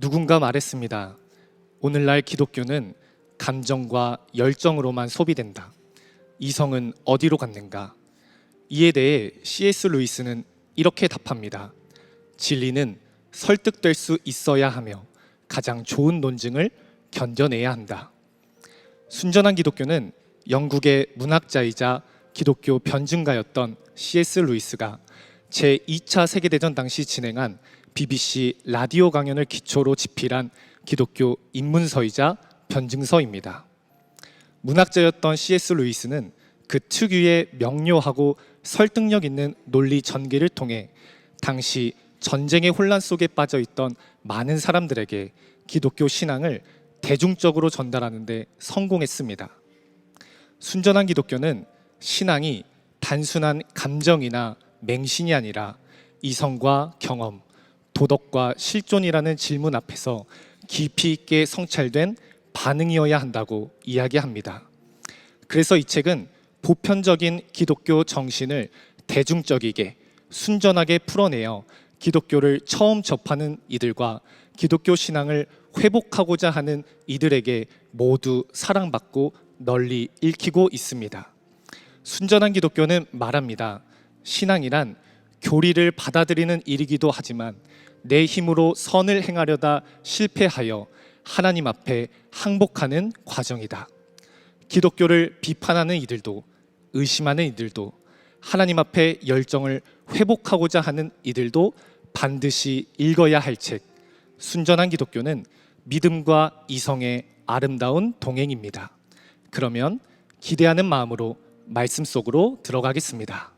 누군가 말했습니다. 오늘날 기독교는 감정과 열정으로만 소비된다. 이성은 어디로 갔는가? 이에 대해 C.S. 루이스는 이렇게 답합니다. 진리는 설득될 수 있어야 하며 가장 좋은 논증을 견뎌내야 한다. 순전한 기독교는 영국의 문학자이자 기독교 변증가였던 C.S. 루이스가 제2차 세계대전 당시 진행한 BBC 라디오 강연을 기초로 집필한 기독교 입문서이자 변증서입니다. 문학자였던 C.S. 루이스는 그 특유의 명료하고 설득력 있는 논리 전개를 통해 당시 전쟁의 혼란 속에 빠져 있던 많은 사람들에게 기독교 신앙을 대중적으로 전달하는 데 성공했습니다. 순전한 기독교는 신앙이 단순한 감정이나 맹신이 아니라 이성과 경험, 도덕과 실존이라는 질문 앞에서 깊이 있게 성찰된 반응이어야 한다고 이야기합니다. 그래서 이 책은 보편적인 기독교 정신을 대중적이게 순전하게 풀어내어 기독교를 처음 접하는 이들과 기독교 신앙을 회복하고자 하는 이들에게 모두 사랑받고 널리 읽히고 있습니다. 순전한 기독교는 말합니다. 신앙이란 교리를 받아들이는 일이기도 하지만 내 힘으로 선을 행하려다 실패하여 하나님 앞에 항복하는 과정이다. 기독교를 비판하는 이들도 의심하는 이들도 하나님 앞에 열정을 회복하고자 하는 이들도 반드시 읽어야 할 책. 순전한 기독교는 믿음과 이성의 아름다운 동행입니다. 그러면 기대하는 마음으로 말씀 속으로 들어가겠습니다.